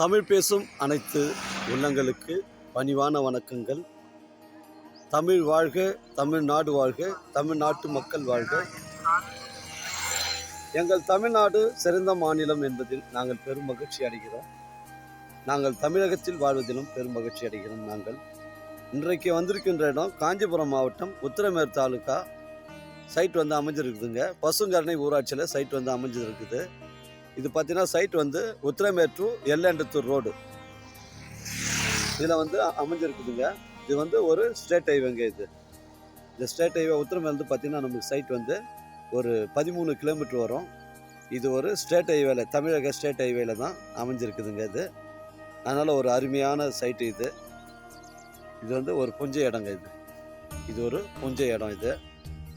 தமிழ் பேசும் அனைத்து உள்ளங்களுக்கு பணிவான வணக்கங்கள். தமிழ் வாழ்க தமிழ்நாடு வாழ்க தமிழ்நாட்டு மக்கள் வாழ்க. எங்கள் தமிழ்நாடு சிறந்த மாநிலம் என்பதில் நாங்கள் பெரும் மகிழ்ச்சி அடைகிறோம். நாங்கள் தமிழகத்தில் வாழ்வதிலும் பெரும் மகிழ்ச்சி அடைகிறோம் நாங்கள். இன்றைக்கு வந்திருக்கின்ற இடம் காஞ்சிபுரம் மாவட்டம் உத்திரமேர் தாலுக்கா சைட் வந்து அமைஞ்சிருக்குதுங்க. பசுங்கரணை ஊராட்சியில் சைட் வந்து அமைஞ்சிருக்குது. இது பார்த்தீங்கன்னா சைட் வந்து உத்திரமேர் டு எல்லண்டத்தூர் ரோடு இதில் வந்து அமைஞ்சிருக்குதுங்க. இது வந்து ஒரு ஸ்டேட் ஹைவேங்க இது. இந்த ஸ்டேட் ஹைவே உத்திரமேர் வந்து பார்த்தீங்கன்னா நமக்கு சைட் வந்து ஒரு பதிமூணு கிலோமீட்டர் வரும். இது ஒரு ஸ்டேட் ஹைவேல தமிழக ஸ்டேட் ஹைவேல தான் அமைஞ்சிருக்குதுங்க இது. அதனால் ஒரு அருமையான சைட்டு இது. இது வந்து ஒரு புஞ்ச இடங்க இது. இது ஒரு புஞ்ச இடம் இது.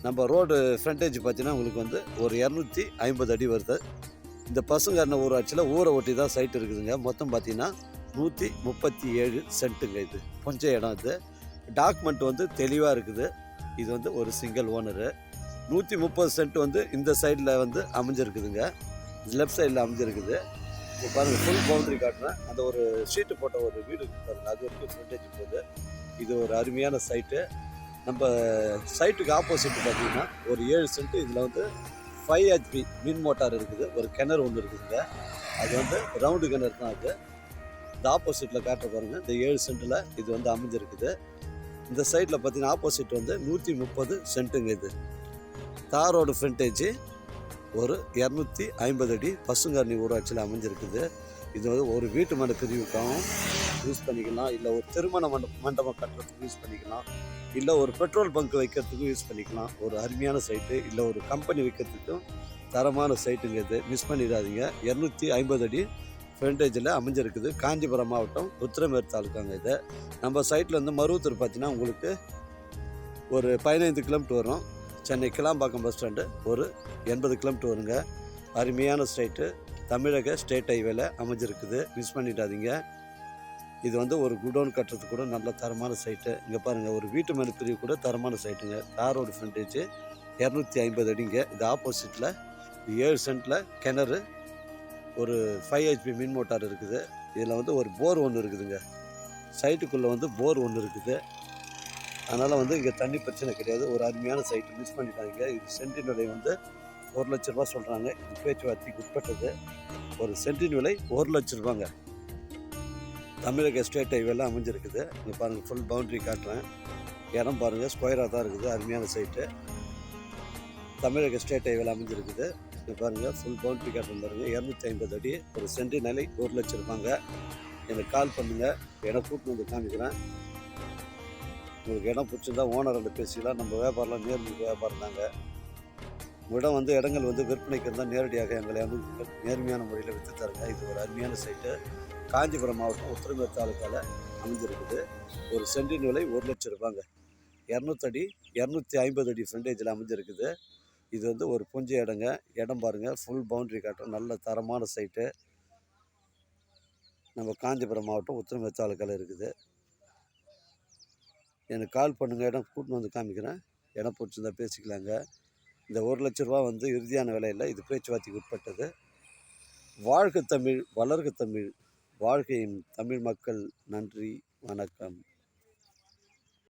நம்ம ரோடு ஃப்ரண்டேஜ் பார்த்தீங்கன்னா உங்களுக்கு வந்து ஒரு இரநூத்தி ஐம்பது அடி வருது. இந்த பசுங்கரண ஊராட்சியில் ஊரை ஒட்டி தான் சைட் இருக்குதுங்க. மொத்தம் பார்த்தீங்கன்னா நூற்றி முப்பத்தி ஏழு சென்ட்டுங்க இது. கொஞ்சம் இடம் இது. டாக்குமெண்ட் வந்து தெளிவாக இருக்குது. இது வந்து ஒரு சிங்கிள் ஓனரு நூற்றி முப்பது சென்ட் வந்து இந்த சைடில் வந்து அமைஞ்சிருக்குதுங்க. லெஃப்ட் சைடில் அமைஞ்சிருக்குது. இப்போ பாருங்கள் ஃபுல் பவுண்ட்ரி காட்டுறேன். அந்த ஒரு ஷீட்டு போட்ட ஒரு வீடு பாருங்கள் அது வரைக்கும் ஃப்ரண்டேஜ் போகுது. இது ஒரு அருமையான சைட்டு நம்ம சைட்டுக்கு ஆப்போசிட் பார்த்தீங்கன்னா ஒரு ஏழு சென்ட் இதில் வந்து ஃபைவ் ஹெச்பி மின் மோட்டார் இருக்குது ஒரு கிணறு ஒன்று இருக்குதுங்க. அது வந்து ரவுண்டு கிணறு தான் அது. இந்த ஆப்போசிட்டில் காட்டுற பாருங்க இந்த ஏழு சென்ட்டில் இது வந்து அமைஞ்சிருக்குது. இந்த சைடில் பார்த்தீங்கன்னா ஆப்போசிட் வந்து நூற்றி முப்பது சென்ட்டுங்க இது. தார் ரோடு ஃப்ரண்டேஜ் ஒரு இரநூத்தி ஐம்பது அடி பசுங்கரணி ஊராட்சியில் அமைஞ்சிருக்குது. இது வந்து ஒரு வீட்டு மன பிரிவுக்காகவும் யூஸ் பண்ணிக்கலாம். இல்லை ஒரு திருமண மண்டபம் மண்டபம் கட்டுறதுக்கு யூஸ் பண்ணிக்கலாம். இல்லை ஒரு பெட்ரோல் பங்க் வைக்கிறதுக்கும் யூஸ் பண்ணிக்கலாம். ஒரு அருமையான சைட்டு இல்லை ஒரு கம்பெனி வைக்கிறதுக்கும் தரமான சைட்டுங்க இது. மிஸ் பண்ணிடாதீங்க. இரநூத்தி ஐம்பது அடி ஃப்ரண்டேஜில் அமைஞ்சிருக்குது. காஞ்சிபுரம் மாவட்டம் உத்திரமேர் தாலுக்காங்க இது. நம்ம சைட்டில் வந்து மருவத்தூர் பார்த்தீங்கன்னா உங்களுக்கு ஒரு பதினைந்து கிலோமீட்டர் வரும். சென்னை கிளாம்பாக்கம் பஸ் ஸ்டாண்டு ஒரு எண்பது கிலோமீட்டர் வருங்க. அருமையான ஸ்ட்ரைட்டு தமிழக ஸ்டேட் ஹைவேல அமைஞ்சிருக்குது. மிஸ் பண்ணிடாதீங்க. இது வந்து ஒரு குடோன் கட்டுறதுக்கு கூட நல்ல தரமான சைட்டு இங்கே பாருங்கள் ஒரு வீட்டு மேலே பிரிவு கூட தரமான சைட்டுங்க தார் ரோடு ஃப்ரண்டேஜ் இரநூத்தி ஐம்பது அடிங்க. இது ஆப்போசிட்டில் ஏழு சென்ட்டில் கிணறு ஒரு ஃபைவ் ஹெச்பி மின் மோட்டார் இருக்குது. இதில் வந்து ஒரு போர் ஒன்று இருக்குதுங்க. சைட்டுக்குள்ளே வந்து போர் ஒன்று இருக்குது. அதனால் வந்து இங்கே தண்ணி பிரச்சனை கிடையாது. ஒரு அருமையான சைட்டு மிஸ் பண்ணிட்டாங்க இது சென்டின் விலை வந்து ஒரு லட்ச ரூபா சொல்கிறாங்க இது பேச்சுவார்த்தைக்கு உட்பட்டது. ஒரு சென்டின் விலை ஒரு லட்ச ரூபாங்க தமிழக ஸ்டேட் ஹைவேலாம் அமைஞ்சிருக்குது. இங்கே பாருங்கள் ஃபுல் பவுண்ட்ரி காட்டுறேன். இடம் பாருங்கள் ஸ்கொயராக தான் இருக்குது அருமையான சைட்டு தமிழக ஸ்டேட் ஹைவேல அமைஞ்சிருக்குது. இங்கே பாருங்கள் ஃபுல் பவுண்ட்ரி காட்டுறேன் பாருங்கள் இரநூத்தி ஐம்பது அடி ஒரு சென்டி நிலை ஒரு லட்சம் இருப்பாங்க எனக்கு கால் பண்ணுங்கள் இடம் கூப்பிட்டு வந்து காமிக்கிறேன். உங்களுக்கு இடம் பிடிச்சிருந்தா ஓனர் பேசிக்கலாம். நம்ம வியாபாரம்லாம் நேர்முக வியாபாரம் தாங்க. இடம் வந்து இடங்கள் வந்து விற்பனைக்கு இருந்தால் நேரடியாக எங்களை அமைந்து நேர்மையான முறையில் விற்று தருங்க. இது ஒரு அருமையான சைட்டு. காஞ்சிபுரம் மாவட்டம் உத்திரமேர் தாலுக்காவில் அமைஞ்சிருக்குது. ஒரு சென்டின் விலை ஒரு லட்சம் ரூபாங்க. இரநூத்தடி இரநூத்தி ஐம்பது அடி ஃப்ரண்டேஜில் அமைஞ்சிருக்குது. இது வந்து ஒரு புஞ்ச இடங்க. இடம் பாருங்கள் ஃபுல் பவுண்டரி காட்டும். நல்ல தரமான சைட்டு. நம்ம காஞ்சிபுரம் மாவட்டம் உத்திரமேர் தாலுக்காவில் இருக்குது. எனக்கு கால் பண்ணுங்கள் இடம் கூட்டின்னு வந்து காமிக்கிறேன். இடம் பிடிச்சிருந்தா பேசிக்கலாங்க. இந்த ஒரு லட்ச ரூபா வந்து இறுதியான விலையில் இது பேச்சுவார்த்தைக்கு உட்பட்டது. வாழ்க தமிழ் வளர்க தமிழ். வாழ்கையும் தமிழ் மக்கள் நன்றி வணக்கம்.